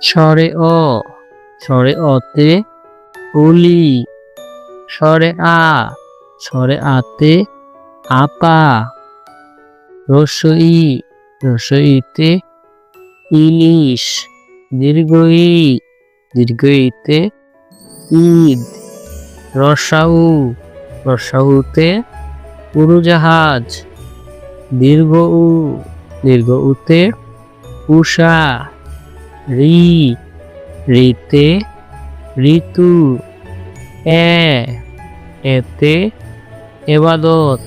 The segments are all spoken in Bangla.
স্বরে অ, সরে অতে উলি, সরে আ, সরে আতে আপা, রসই, রসইতে ইলিশ দীর্ঘ ই দীর্ঘ ইতে ঈদ, রসাউ, রসাউতে উড়োজাহাজ দীর্ঘ উ দীর্ঘ উতে উষা রি, রিতে ঋতু, এ, এতে এবাদত,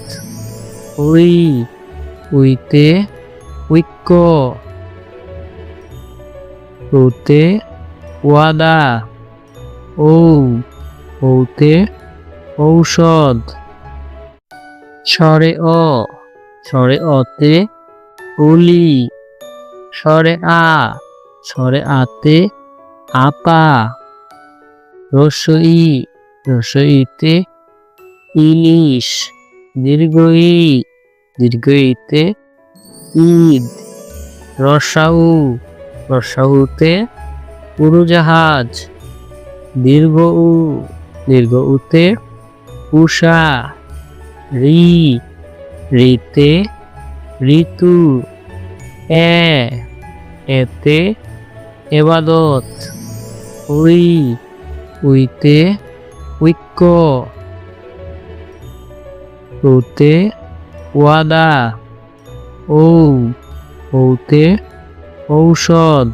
উই, উইতে ঐক্য, উতে ওয়াদা, ঔ, ঔতে ঔষধ। স্বরে অ স্বরে অতে উলি স্বরে আ স্বরে আতে আপা। রসই, রসইতে ইলিশ। দীর্ঘ ই দীর্ঘ ইতে ঈদ। রসাউ, রসাউতে উড়োজাহাজ। দীর্ঘ উ দীর্ঘ উতে উষা। রি, রিতে ঋতু। এ, এতে এবাদত। উই উইতে ঐক্য। ওতে ওয়াদা। ও ওতে ঔষধ।